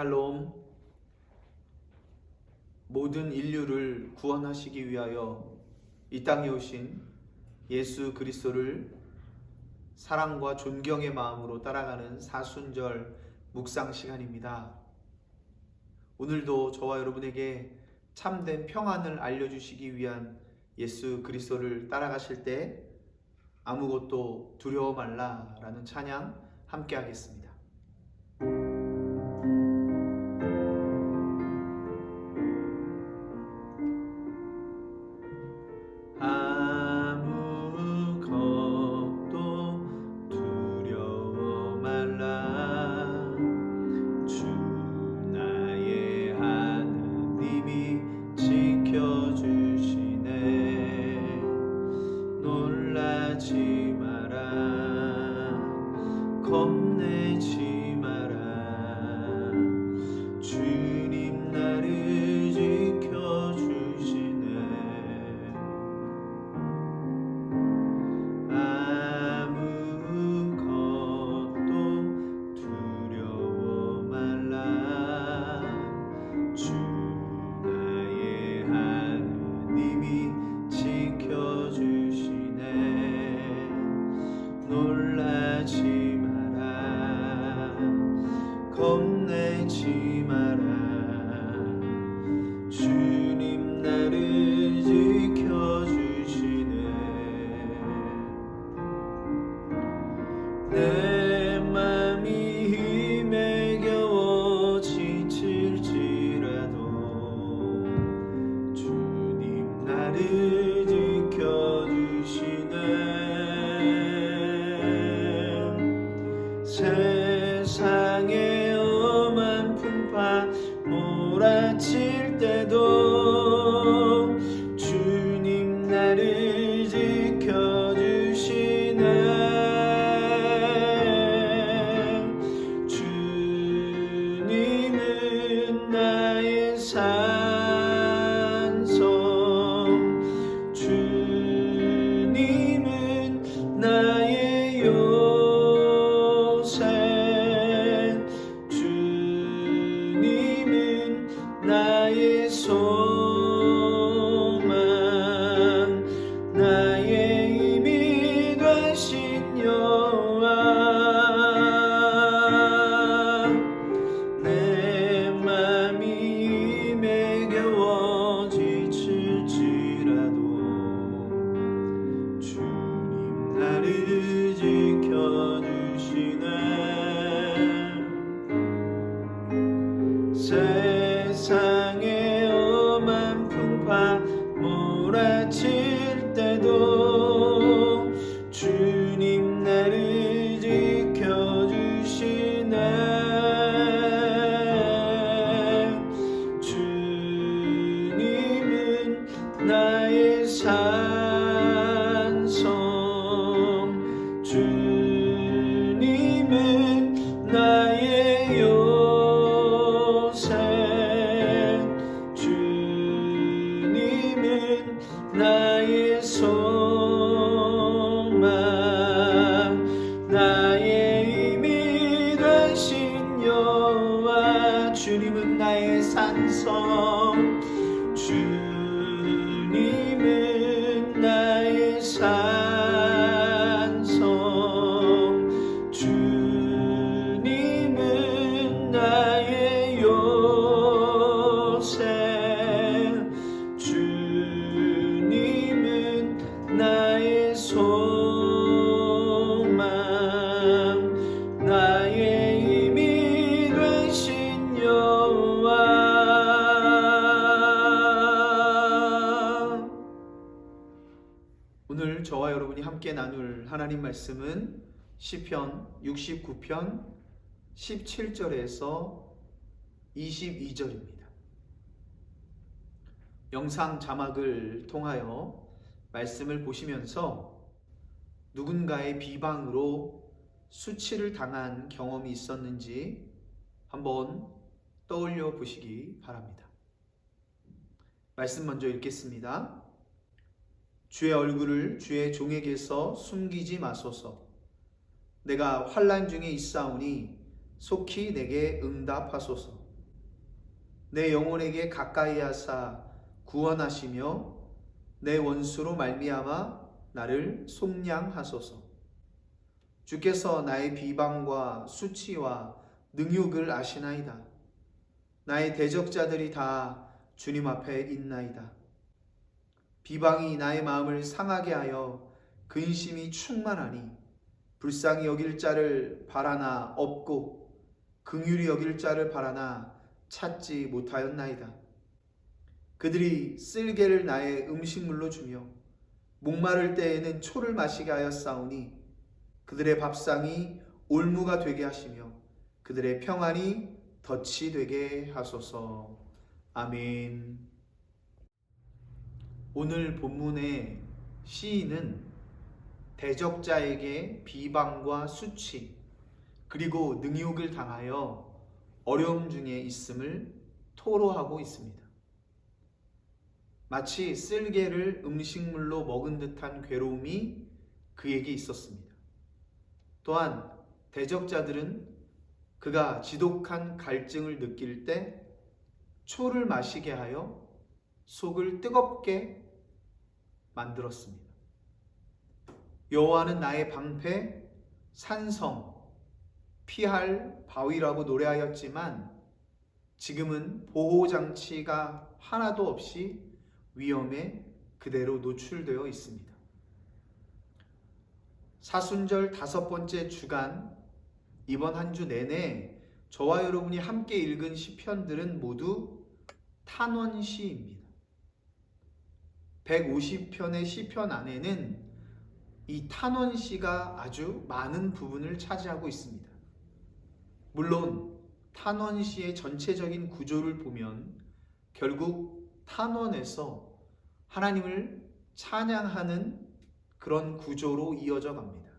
샬롬 모든 인류를 구원하시기 위하여 이 땅에 오신 예수 그리스도를 사랑과 존경의 마음으로 따라가는 사순절 묵상 시간입니다. 오늘도 저와 여러분에게 참된 평안을 알려주시기 위한 예수 그리스도를 따라가실 때 아무것도 두려워 말라라는 찬양 함께 하겠습니다. 몰아칠 때도 주님 나를 지켜주시네. 주님은 나의 산 함께 나눌 하나님 말씀은 시편 69편 17절에서 22절입니다. 영상 자막을 통하여 말씀을 보시면서 누군가의 비방으로 수치를 당한 경험이 있었는지 한번 떠올려 보시기 바랍니다. 말씀 먼저 읽겠습니다. 주의 얼굴을 주의 종에게서 숨기지 마소서. 내가 환란 중에 있사오니 속히 내게 응답하소서. 내 영혼에게 가까이 하사 구원하시며 내 원수로 말미암아 나를 속량하소서. 주께서 나의 비방과 수치와 능욕을 아시나이다. 나의 대적자들이 다 주님 앞에 있나이다. 비방이 나의 마음을 상하게 하여 근심이 충만하니 불쌍히 여길 자를 바라나 없고 긍휼히 여길 자를 바라나 찾지 못하였나이다. 그들이 쓸개를 나의 음식물로 주며 목마를 때에는 초를 마시게 하였사오니 그들의 밥상이 올무가 되게 하시며 그들의 평안이 덫이 되게 하소서. 아멘. 오늘 본문의 시인은 대적자에게 비방과 수치 그리고 능욕을 당하여 어려움 중에 있음을 토로하고 있습니다. 마치 쓸개를 음식물로 먹은 듯한 괴로움이 그에게 있었습니다. 또한 대적자들은 그가 지독한 갈증을 느낄 때 초를 마시게 하여 속을 뜨겁게 만들었습니다. 여호와는 나의 방패, 산성, 피할 바위라고 노래하였지만 지금은 보호 장치가 하나도 없이 위험에 그대로 노출되어 있습니다. 사순절 다섯 번째 주간 이번 한 주 내내 저와 여러분이 함께 읽은 시편들은 모두 탄원 시입니다. 150편의 시편 안에는 이 탄원 시가 아주 많은 부분을 차지하고 있습니다. 물론 탄원 시의 전체적인 구조를 보면 결국 탄원에서 하나님을 찬양하는 그런 구조로 이어져 갑니다.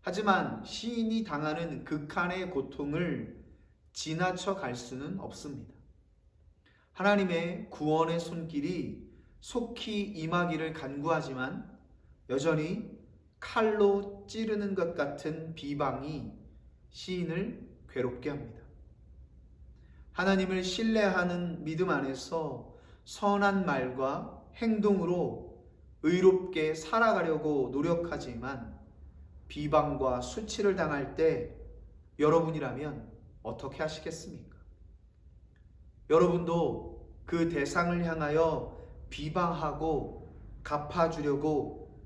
하지만 시인이 당하는 극한의 고통을 지나쳐 갈 수는 없습니다. 하나님의 구원의 손길이 속히 임하기를 간구하지만 여전히 칼로 찌르는 것 같은 비방이 시인을 괴롭게 합니다. 하나님을 신뢰하는 믿음 안에서 선한 말과 행동으로 의롭게 살아가려고 노력하지만 비방과 수치를 당할 때 여러분이라면 어떻게 하시겠습니까? 여러분도 그 대상을 향하여 비방하고 갚아주려고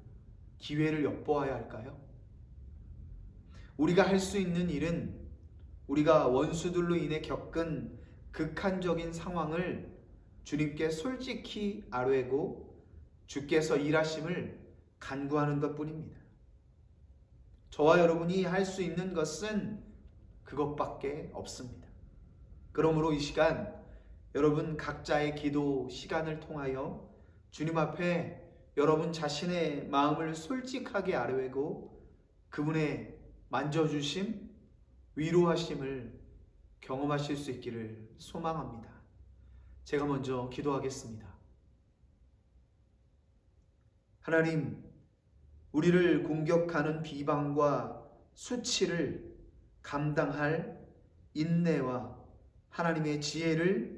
기회를 엿보아야 할까요? 우리가 할 수 있는 일은 우리가 원수들로 인해 겪은 극한적인 상황을 주님께 솔직히 아뢰고 주께서 일하심을 간구하는 것 뿐입니다. 저와 여러분이 할 수 있는 것은 그것밖에 없습니다. 그러므로 이 시간 여러분 각자의 기도 시간을 통하여 주님 앞에 여러분 자신의 마음을 솔직하게 아뢰고 그분의 만져주심, 위로하심을 경험하실 수 있기를 소망합니다. 제가 먼저 기도하겠습니다. 하나님, 우리를 공격하는 비방과 수치를 감당할 인내와 하나님의 지혜를